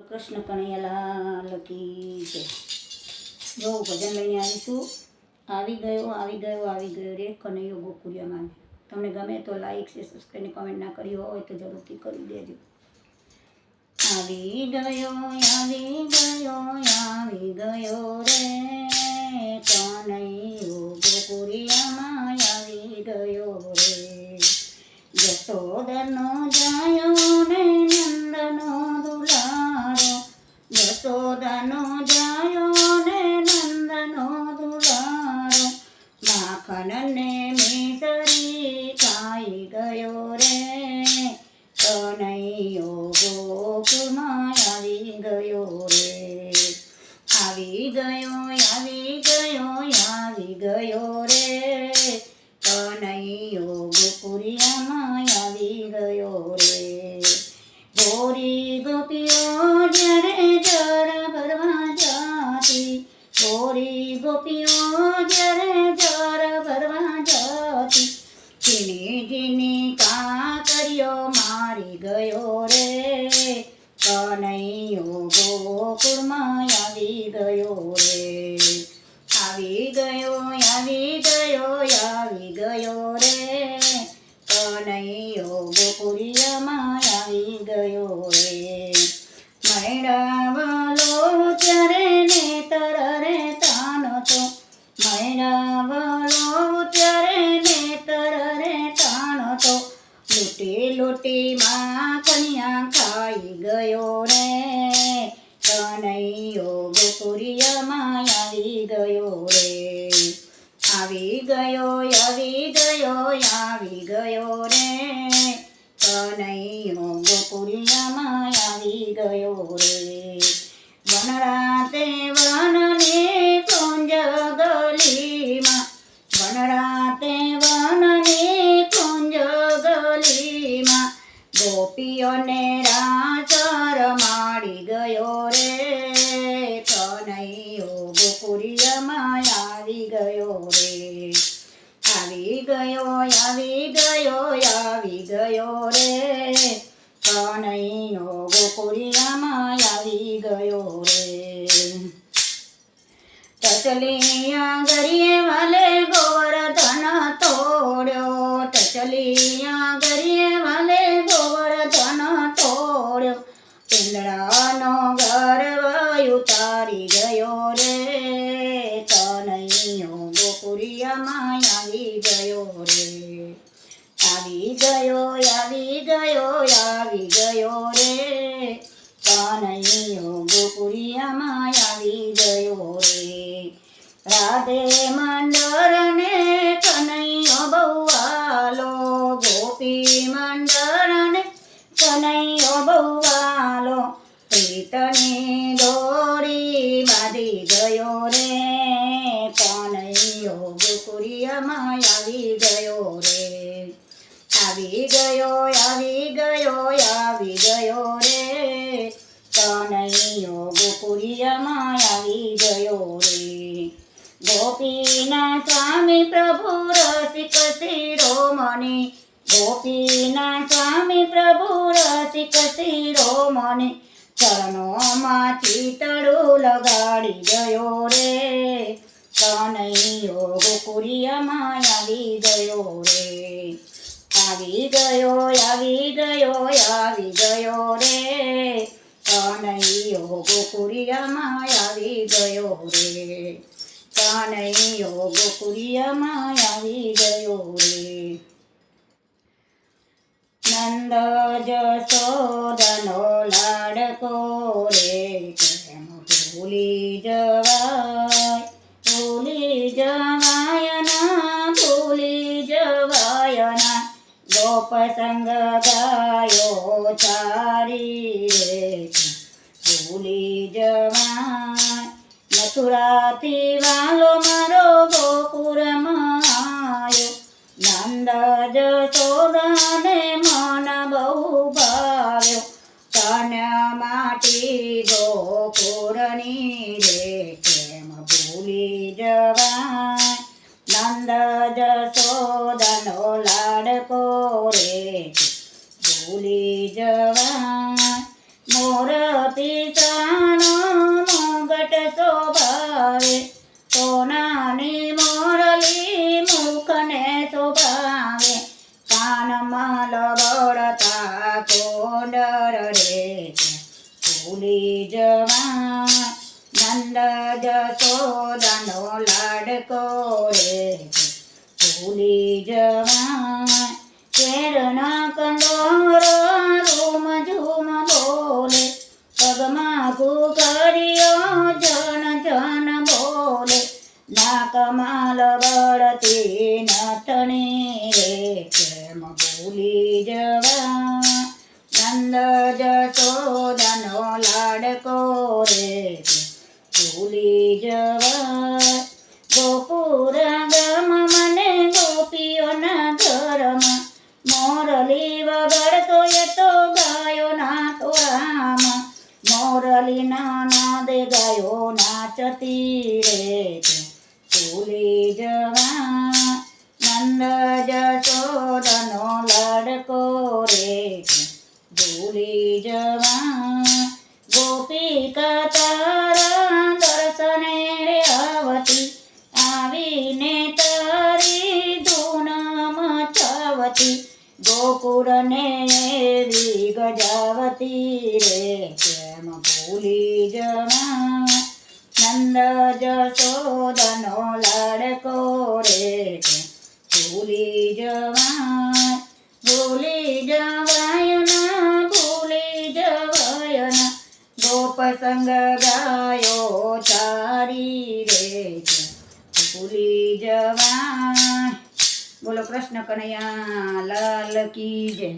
કૃષ્ણ કનૈયાલાલ કી છે જો ભજન લઈને આવીશું આવી ગયો આવી ગયો આવી ગયો રે કનૈયો ગોકુળિયામાં તમને ગમે તો લાઈક છે સબસ્ક્રાઈબ કોમેન્ટ ના કરી હોય તો જરૂરથી કરી દેજો. આવી ગયો આવી ગયો આવી ગયો રે કનૈયો ગોકુળિયામાં આવી ગયો રે. યશોદનો જાયો જ્યારે જર ભરવા જાતી. જીની જીની કર્યો મારી ગયો રે, કનૈયો ગોકુળમાં આવી ગયો રે. આવી ગયો આવી ગયો આવી ગયો રે, કનૈયો ગોકુળિયામાં આવી ગયો રે. મૈરાવલો ત્યારે નેતર રે રે કનૈયો ગોકુળિયામાં આવી ગયો રે આવી ગયો આવી ગયો આવી ગયો રે કનૈયો ગોકુળિયામાં આવી ગયો રે વનરાતે વનને કુંજ ગલીમાં વનરાતે વનને કુંજ ગલીમાં ગોપીઓને આવી ગયો આવી ગયો રે. કનૈનો ગોકુળિયામાં આવી ગયો રે. ટચલિયા ગરીએ વાલે ગોવર્ધન તોડ્યો. ટચલિયા ગરીએ વાલે ગોવર્ધન તોડ્યો. પિંગળાનો ગર્વ ઉતારી ગયો રે. કનૈયો ગોકુળિયામાં આવી ગયો રે કનૈયો ગોકુળિયામાં આવી ગયો રે રાધે મંડળને કનૈયો બહુવાલો ગોપી મંડળને કનૈયો બહુવાલો પ્રીતની દોરી બાંધી ગયો રે કનૈયો ગોકુળિયામાં આવી ગયો ગયો આવી ગયો આવી ગયો રે કનૈયો ગોકુળિયામાં આવી ગયો રે ગોપીના સ્વામી પ્રભુ રસિક શિરોમણી ગોપીના સ્વામી પ્રભુ રસિક શિરોમણી ચરણોમાં ચિતડું લગાડી ગયો રે કનૈયો ગોકુરિયામાં આવી ગયો રે આવી ગયો આવી ગયો આવી ગયો રે કનૈયો ગોકુળિયામાં આવી ગયો રે કનૈયો ગોકુળિયામાં આવી ગયો રે નંદ જશોદનો લાડકો રે કેમ ભૂલી જવાય ગોપ સંગ ગાયો ચારી રે ભૂલી જવાય મથુરાથી વાલો મારો ગોકુરમાં આયો નંદ જશોદાને મન બહુ ભાવ્યો તન માટી ગોકુરની જવાય મોરતી પૈસાનો મુગટ શોભાવે. સોનાની મુખને શોભાવે. કાનમાં લબડતા કોંડર રે ભૂલી જવા નંદ જશોદાનો લાડકો રે ભૂલી જવા કેરના કંદોરો નાકમાં બળતી નથણી રે, કેમ ભૂલી જવા? નંદ જશોદાનો લાડકો રે, ભૂલી જવા? ગોપુર ગમ મને ગોપીઓના ઘરમાં, મોરલી વગડતો એ તો ગાયો ના તો રામ મોરલી ના નાદે ગાયો નાચતી ભૂલી જવા, નંદ જશોદનો લડકો રે. ભૂલી જવા ગોપી તારા દર્શને રે આવતી, આવીને તારી ધૂન મચાવતી ગોકુળને એવી ગજાવતી રે. કેમ ભૂલી જવા નંદ જશોદનો લડકો રે ભૂલી જવા ભૂલી જવાય ના, ભૂલી જવાય ના. ગોપ ગાયો ચારી રે ભૂલી જવા બોલો કૃષ્ણ કનૈયા, લાલ કી જય.